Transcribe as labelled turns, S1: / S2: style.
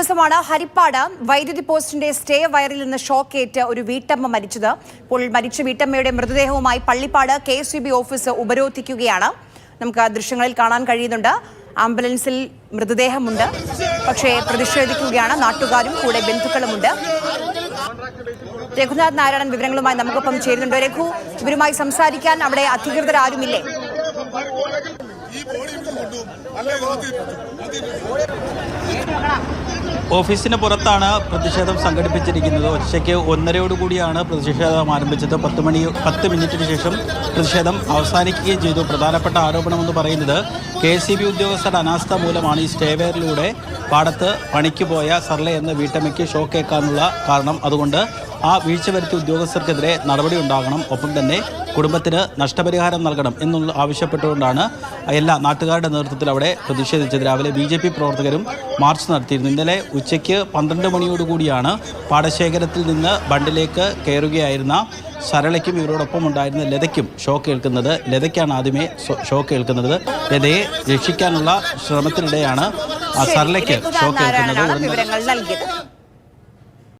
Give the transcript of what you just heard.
S1: ദിവസമാണ് ഹരിപ്പാട് വൈദ്യുതി പോസ്റ്റിന്റെ സ്റ്റേ വയറിൽ നിന്ന് ഷോക്കേറ്റ് ഒരു വീട്ടമ്മ മരിച്ചത്. ഇപ്പോൾ മരിച്ച വീട്ടമ്മയുടെ മൃതദേഹവുമായി Pallippad K S B office ഉപരോധിക്കുകയാണ്. നമുക്ക് ദൃശ്യങ്ങളിൽ കാണാൻ കഴിയുന്നുണ്ട്. ആംബുലൻസിൽ മൃതദേഹമുണ്ട്. പക്ഷേ പ്രതിഷേധിക്കുകയാണ്. നാട്ടുകാരും കൂടെ ബന്ധുക്കളുമുണ്ട്. രഘുനാഥ് നാരായണൻ വിവരങ്ങളുമായി നമുക്കൊപ്പം ചേരുന്നുണ്ട്. രഘു ഇവരുമായി സംസാരിക്കാൻ അവിടെ അധികൃതർ ആരുമില്ലേ?
S2: ഓഫീസിന് പുറത്താണ് പ്രതിഷേധം സംഘടിപ്പിച്ചിരിക്കുന്നത്. ഉച്ചയ്ക്ക് ഒന്നരയോടുകൂടിയാണ് പ്രതിഷേധം ആരംഭിച്ചത്. പത്ത് മണി പത്ത് മിനിറ്റിന് ശേഷം പ്രതിഷേധം അവസാനിക്കുകയും ചെയ്തു. പ്രധാനപ്പെട്ട ആരോപണമെന്ന് പറയുന്നത് കെ സി ബി ഉദ്യോഗസ്ഥരുടെ അനാസ്ഥ മൂലമാണ് ഈ സ്റ്റേവെയറിലൂടെ പാടത്ത് പണിക്ക് പോയ സർല എന്ന വീട്ടമ്മയ്ക്ക് ഷോക്കേക്കാനുള്ള കാരണം. അതുകൊണ്ട് ആ വീഴ്ച വരുത്തിയ ഉദ്യോഗസ്ഥർക്കെതിരെ നടപടി ഉണ്ടാകണം. ഒപ്പം തന്നെ കുടുംബത്തിന് നഷ്ടപരിഹാരം നൽകണം എന്നുള്ള ആവശ്യപ്പെട്ടുകൊണ്ടാണ് എല്ലാ നാട്ടുകാരുടെ നേതൃത്വത്തിൽ അവിടെ പ്രതിഷേധിച്ചത്. രാവിലെ ബി ജെ പി പ്രവർത്തകരും മാർച്ച് നടത്തിയിരുന്നു. ഇന്നലെ ഉച്ചയ്ക്ക് പന്ത്രണ്ട് മണിയോടുകൂടിയാണ് പാടശേഖരത്തിൽ നിന്ന് ബണ്ടിലേക്ക് കയറുകയായിരുന്ന സരളയ്ക്കും ഇവരോടൊപ്പം ഉണ്ടായിരുന്ന ലതയ്ക്കും ഷോക്ക് കേൾക്കുന്നത്. ലതയ്ക്കാണ് ആദ്യമേ ഷോക്ക് കേൾക്കുന്നത്. ലതയെ രക്ഷിക്കാനുള്ള ശ്രമത്തിനിടെയാണ് സരളയ്ക്ക് ഷോക്ക് ഏൽക്കുന്നത്